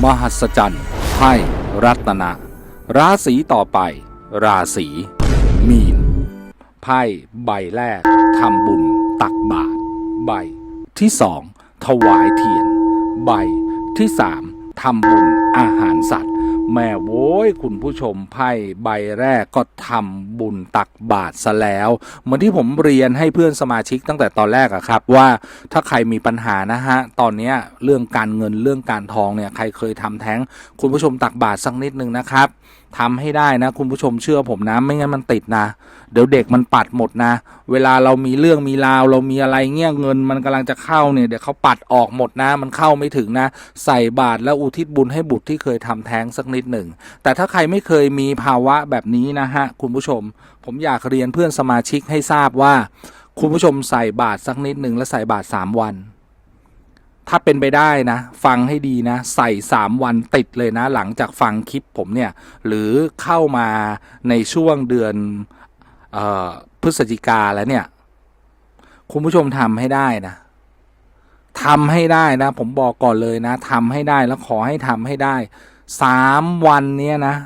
มหัศจรรย์ไพ่รัตนะ ราศีต่อไป ราศีมีน ไพ่ใบแรกทำบุญตักบาตรใบ ที่สองถวายเทียน ใบ ที่สามทำบุญอาหารสัตว์ แม่โว้ยคุณผู้ชมไพ่ใบแรกก็ทำบุญตักบาทซะแล้วเหมือนที่ผมเรียนให้เพื่อนสมาชิกตั้งแต่ตอนแรกอะครับ ว่าถ้าใครมีปัญหานะฮะตอนนี้เรื่องการเงินเรื่องการทองเนี่ยใครเคยทำแท้ง คุณผู้ชมตักบาทสักนิดนึงนะครับ ทำให้ได้นะ คุณผู้ชมเชื่อผมนะ ไม่งั้นมันติดนะ เดี๋ยวเด็กมันปัดหมดนะ เวลาเรามีเรื่องมีราว เรามีอะไรเงี้ยเงินมันกำลังจะเข้าเนี่ยเดี๋ยวเขาปัดออกหมดนะ มันเข้าไม่ถึงนะ ใส่บาตรแล้วอุทิศบุญให้บุตรที่เคยทำแท้งสักนิดหนึ่ง แต่ถ้าใครไม่เคยมีภาวะแบบนี้นะฮะคุณผู้ชม ผมอยากเรียนเพื่อนสมาชิกให้ทราบว่า คุณผู้ชมใส่บาตรสักนิดหนึ่งแล้วใส่บาตรสามวัน ถ้าเป็นไปได้นะ ฟังให้ดีนะ ใส่สามวันติดเลยนะ หลังจากฟังคลิปผมเนี่ย หรือเข้ามาในช่วงเดือนออพฤศจิกาแล้วเนี่ย คุณผู้ชมทำให้ได้นะทำให้ได้นะ ผมบอกก่อนเลยนะทำให้ได้แล้วขอให้ทำให้ได้สามวันเนี้ยนะ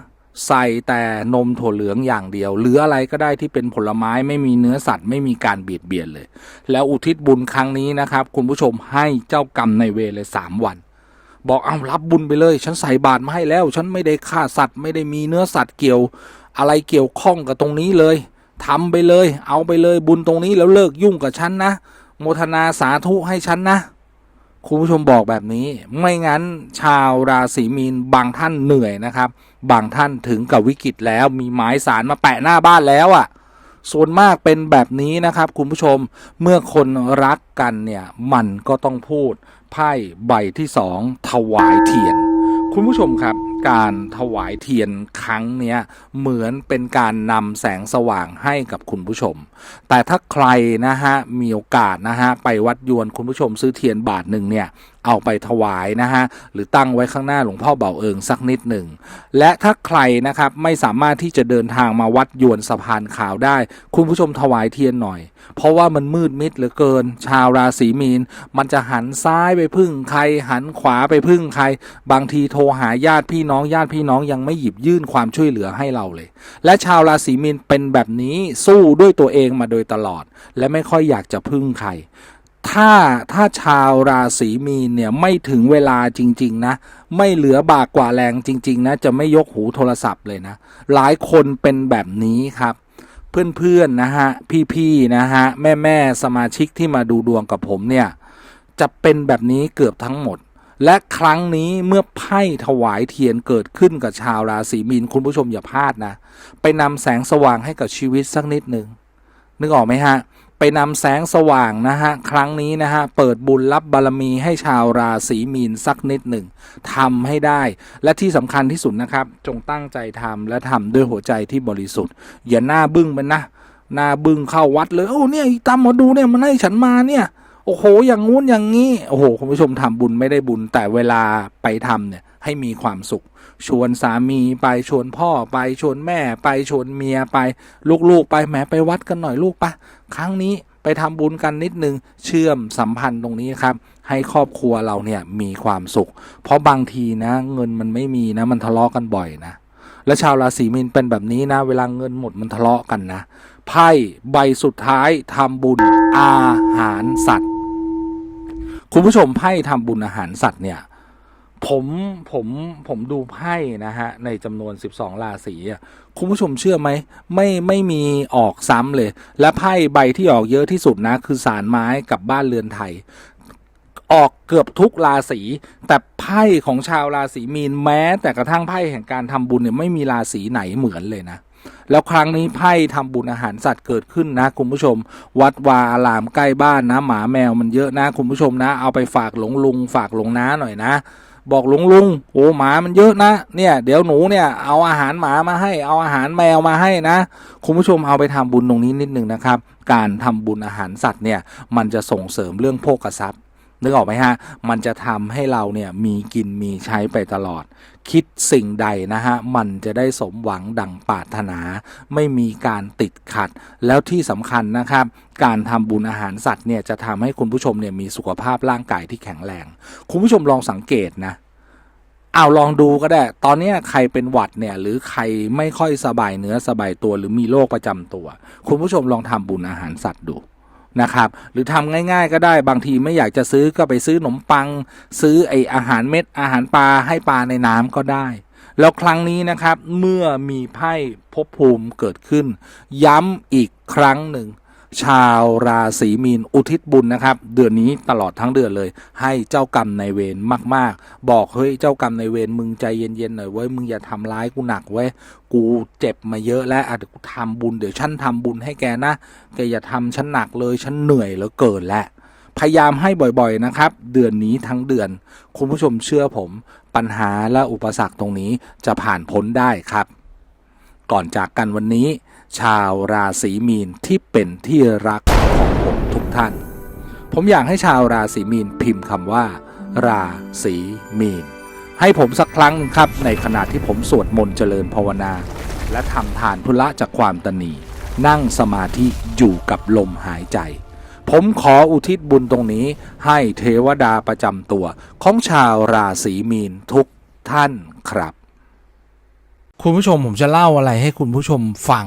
ใส่แต่นมถั่วเหลืองอย่างเดียว หรืออะไรก็ได้ที่เป็นผลไม้ไม่มีเนื้อสัตว์ไม่มีการเบียดเบียนเลย แล้วอุทิศบุญครั้งนี้นะครับ คุณผู้ชมให้เจ้ากรรมในเวรเลยสามวัน บอกเอารับบุญไปเลย ฉันใส่บาตรมาให้แล้ว ฉันไม่ได้ฆ่าสัตว์ ไม่ได้มีเนื้อสัตว์เกี่ยว อะไรเกี่ยวข้องกับตรงนี้เลยทำไปเลย เอาไปเลยบุญตรงนี้แล้วเลิกยุ่งกับฉันนะโมทนาสาธุให้ฉันนะ คุณผู้ชมบอกแบบนี้ ไม่งั้นชาวราศีมีนบางท่านเหนื่อยนะครับ บางท่านถึงกับวิกฤตแล้วมีหมายสารมาแปะหน้าบ้านแล้วอะ่ะส่วนมากเป็นแบบนี้นะครับคุณผู้ชมเมื่อคนรักกันเนี่ย มันก็ต้องพูดไพ่ใบที่สองถวายเทียน คุณผู้ชมครับ การถวายเทียนครั้งนี้เหมือนเป็นการนำแสงสว่างให้กับคุณผู้ชม แต่ถ้าใครนะฮะมีโอกาสนะฮะไปวัดยวนคุณผู้ชมซื้อเทียนบาทหนึ่งเนี่ย เอาไปถวายนะฮะหรือตั้งไว้ข้างหน้าหลวงพ่อเบาเอิงสักนิดหนึ่ง และถ้าใครนะครับไม่สามารถที่จะเดินทางมาวัดยวนสะพานขาวได้ คุณผู้ชมถวายเทียนหน่อย เพราะว่ามันมืดมิดเหลือเกิน ชาวราศีมีน มันจะหันซ้ายไปพึ่งใคร หันขวาไปพึ่งใคร บางทีโทรหาญาติพี่น้องญาติพี่น้องยังไม่หยิบยื่นความช่วยเหลือให้เราเลย และชาวราศีมีนเป็นแบบนี้สู้ด้วยตัวเองมาโดยตลอด และไม่ค่อยอยากจะพึ่งใคร ถ้าถ้าชาวราศีมีนเนี่ยไม่ถึงเวลาจริง ๆ นะ ไม่เหลือบากกว่าแรงจริง ๆ นะ จะไม่ยกหูโทรศัพท์เลยนะ หลายคนเป็นแบบนี้ครับ เพื่อนๆนะฮะ พี่ๆนะฮะ แม่ๆสมาชิกที่มาดูดวงกับผมเนี่ย จะเป็นแบบนี้เกือบทั้งหมด และครั้งนี้เมื่อไพ่ถวายเทียนเกิดขึ้นกับชาวราศีมีนคุณผู้ชมอย่าพลาดนะ ไปนำแสงสว่างให้กับชีวิตสักนิดหนึ่งนึกออกไหมฮะ ไปนำแสงสว่างนะฮะครั้งนี้นะฮะเปิดบุญรับบารมีให้ชาวราศีมีนสักนิดหนึ่งทำให้ได้ และที่สำคัญที่สุดนะครับ จงตั้งใจทำและทำด้วยหัวใจที่บริสุทธิ์ อย่าหน้าบึ้งมันนะหน้าบึ้งเข้าวัดเลยโอ้เนี่ยตามมาดูเนี่ยมันให้ฉันมาเนี่ย โอ้โห อย่างงู้นอย่างงี้ โอ้โห คุณผู้ชมทำบุญไม่ได้บุญ แต่เวลาไปทำเนี่ยให้มีความสุข ชวนสามีไปชวนพ่อไปชวนแม่ ไปชวนเมียไป ลูกๆ ไปแหมไปวัดกันหน่อยลูกปะครั้งนี้ไปทำบุญกันนิดนึง เชื่อมสัมพันธ์ตรงนี้ครับ ให้ครอบครัวเราเนี่ยมีความสุข เพราะบางทีนะ เงินมันไม่มีนะมันทะเลาะกันบ่อยนะและชาวราศีมีนเป็นแบบนี้นะ เวลาเงินหมดมันทะเลาะกันนะไพ่ใบสุดท้ายทำบุญอาหารสัตว์ คุณผู้ชมไพ่ทำบุญอาหารสัตว์เนี่ย ผมผมผมดูไพ่นะฮะ ในจำนวน 12 ราศีคุณผู้ชมเชื่อไหมไม่ไม่มีออกซ้ำเลย และไพ่ใบที่ออกเยอะที่สุดนะ คือสารไม้กับบ้านเรือนไทย ออกเกือบทุกราศีแต่ไพ่ของชาวราศีมีนแม้ แต่กระทั่งไพ่แห่งการทำบุญเนี่ยไม่มีราศีไหนเหมือนเลยนะแล้วครั้งนี้ไพ่ทำบุญอาหารสัตว์เกิดขึ้นนะคุณผู้ชม วัดวาอารามใกล้บ้านนะหมาแมวมันเยอะนะคุณผู้ชมนะ เอาไปฝากหลวงลุง ฝากหลวงน้าหน่อยนะ บอกหลวงลุงโอ้หมามันเยอะนะเนี่ยเดี๋ยวหนูเนี่ยเอาอาหารหมามาให้ เอาอาหารแมวมาให้นะ คุณผู้ชมเอาไปทำบุญตรงนี้นิดนึงนะครับ การทำบุญอาหารสัตว์เนี่ยมันจะส่งเสริมเรื่องโภคทรัพย์ นึกออกไหมฮะ มันจะทำให้เราเนี่ยมีกินมีใช้ไปตลอด คิดสิ่งใดนะฮะ มันจะได้สมหวังดังปรารถนา ไม่มีการติดขัด แล้วที่สำคัญนะครับ การทำบุญอาหารสัตว์เนี่ยจะทำให้คุณผู้ชมเนี่ยมีสุขภาพร่างกายที่แข็งแรง คุณผู้ชมลองสังเกตนะเอาลองดูก็ได้ ตอนนี้ใครเป็นหวัดเนี่ยหรือใครไม่ค่อยสบายเนื้อสบายตัวหรือมีโรคประจำตัว คุณผู้ชมลองทำบุญอาหารสัตว์ดู นะครับหรือทำง่าย ๆ ก็ได้บางทีไม่อยากจะซื้อก็ไปซื้อขนมปัง ซื้อไออาหารเม็ดอาหารปลาให้ปลาในน้ำก็ได้ แล้วครั้งนี้นะครับเมื่อมีไพ่ภพภูมิเกิดขึ้น ย้ำอีกครั้งหนึ่ง ชาวราศีมีนอุทิศบุญนะครับ เดือนนี้ตลอดทั้งเดือนเลย ให้เจ้ากรรมในเวรมาก ๆ บอกเฮ้ยเจ้ากรรมในเวรมึงใจเย็นๆหน่อยเว้ยมึงอย่าทำร้ายกูหนักเว้ยกูเจ็บมาเยอะแล้วอะเดี๋ยวกูทำบุญเดี๋ยวฉันทำบุญให้แกนะแกอย่าทำฉันหนักเลยฉันเหนื่อยเหลือเกินแล้วพยายามให้บ่อยๆนะครับ เดือนนี้ทั้งเดือน คุณผู้ชมเชื่อผม ปัญหาและอุปสรรคตรงนี้จะผ่านพ้นได้ครับ ก่อนจากกันวันนี้ ชาวราศีมีนที่เป็นที่รักของผมทุกท่าน ผมอยากให้ชาวราศีมีนพิมพ์คำว่า ราศีมีน ให้ผมสักครั้งหนึ่งครับ ในขณะที่ผมสวดมนต์เจริญภาวนา และทำทานทุละจากความตนีนั่งสมาธิอยู่กับลมหายใจ ผมขออุทิศบุญตรงนี้ให้เทวดาประจำตัวของชาวราศีมีนทุกท่านครับ คุณผู้ชมผมจะเล่าอะไรให้คุณผู้ชมฟัง